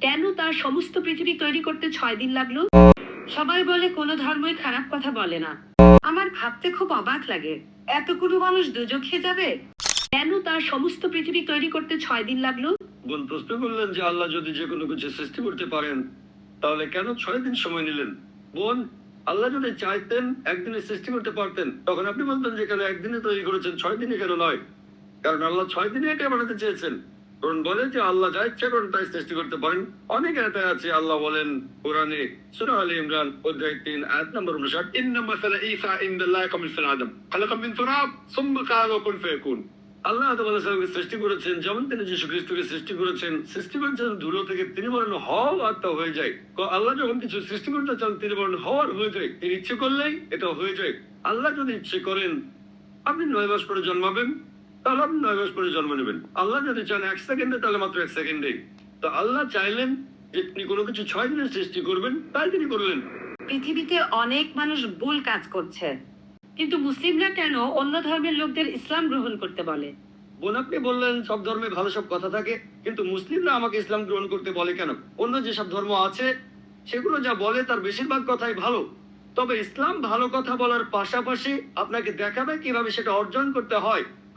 কেন তার সমস্ত পৃথিবী তৈরি করতে ছয় দিন লাগল? সবাই বলে কোনো ধর্মই খারাপ কথা বলে না। আমার ভাবতে খুব অবাক লাগে। এতগুলো মানুষ দুজখে যাবে? কেন তার সমস্ত পৃথিবী তৈরি করতে ছয় দিন লাগল? বোন, প্রশ্ন করলেন যে আল্লাহ যদি যে কোনো কিছু সৃষ্টি করতে পারেন, তাহলে কেন ছয় দিন সময় নিলেন? বোন, আল্লাহ যদি চাইতেন একদিনে সৃষ্টি করতে পারতেন, তখন আপনি বলতেন যে কেন একদিনে তৈরি করেছেন, ছয় দিনে কেন নয়? কারণ আল্লাহ ছয় দিনে এটা বানাতে চেয়েছেন। কারণ বলে যে আল্লাহ যা ইচ্ছা করেন তাই সৃষ্টি করতে পারেন। অনেক এতে আছে, আল্লাহ বলেন কোরআনে সুরা আলী ইমরান অধ্যায় তিন, আয়াত নম্বর আদম কুন আল্লাহ সৃষ্টি করেছেন, যেমন তিনি যীশু খ্রিস্টকে সৃষ্টি করেছেন। সৃষ্টি করেছেন দূর থেকে তিনি বলেন, হও, আত্মা হয়ে যায় তো আল্লাহ যখন কিছু সৃষ্টি করতে চান, তিনি বলেন হওয়ার হয়ে যায় তিনি ইচ্ছে করলেই এটা হয়ে যায় আল্লাহ যদি ইচ্ছে করেন, আপনি নয় মাস পরে জন্মাবেন। নয় মাস পরে জন্ম নেবেন। আল্লাহ যদি চান এক সেকেন্ডে তাহলে মাত্র এক সেকেন্ডে তো আল্লাহ চাইলেন যে তিনি কোনো কিছু ছয় দিনে সৃষ্টি করবেন তাই তিনি করলেন। পৃথিবীতে অনেক মানুষ ভুল কাজ করছে। কিন্তু মুসলিমরা কেন অন্য ধর্মের লোকদের ইসলাম গ্রহণ করতে বলে? বোন আপনি বললেন সব ধর্মে ভালো সব কথা থাকে কিন্তু মুসলিমরা আমাকে ইসলাম গ্রহণ করতে বলে কেন? অন্য যেসব ধর্ম আছে সেগুলো যা বলে তার বেশিরভাগ কথাই ভালো। তবে ইসলাম ভালো কথা বলার পাশাপাশি আপনাকে দেখাবে কীভাবে সেটা অর্জন করতে হয়।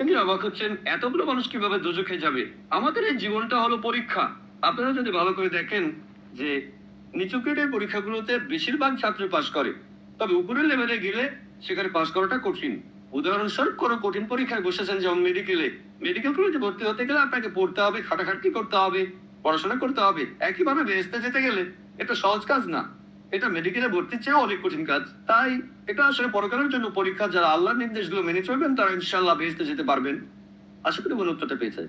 তিনি অবাক হচ্ছেন, এতগুলো মানুষ কীভাবে দুজখে যাবে? আমাদের এই জীবনটা হলো পরীক্ষা। আপনারা যদি ভালো করে দেখেন যে নিচু গ্রেডের পরীক্ষাগুলোতে বেশিরভাগ ছাত্র পাশ করে, তবে উপরের লেভেলে গেলে সেখানে পাশ করাটা কঠিন। উদাহরণস্বরূপ কোনো কঠিন পরীক্ষায় বসেছেন যেমন মেডিকেলে মেডিকেল কলেজে ভর্তি হতে গেলে আপনাকে পড়তে হবে, খাটাখাটনি করতে হবে, পড়াশোনা করতে হবে। একইভাবে বেহেস্তে যেতে গেলে এটা সহজ কাজ না। এটা মেডিকেলে ভর্তি চেয়ে অনেক কঠিন কাজ। তাই এটা আসলে পরকালের জন্য পরীক্ষা যারা আল্লাহর নির্দেশগুলো মেনে চলবেন, তারা ইনশাল্লাহ বেহেস্তে যেতে পারবেন। আশা করি মনে উত্তরটা পেয়েছে.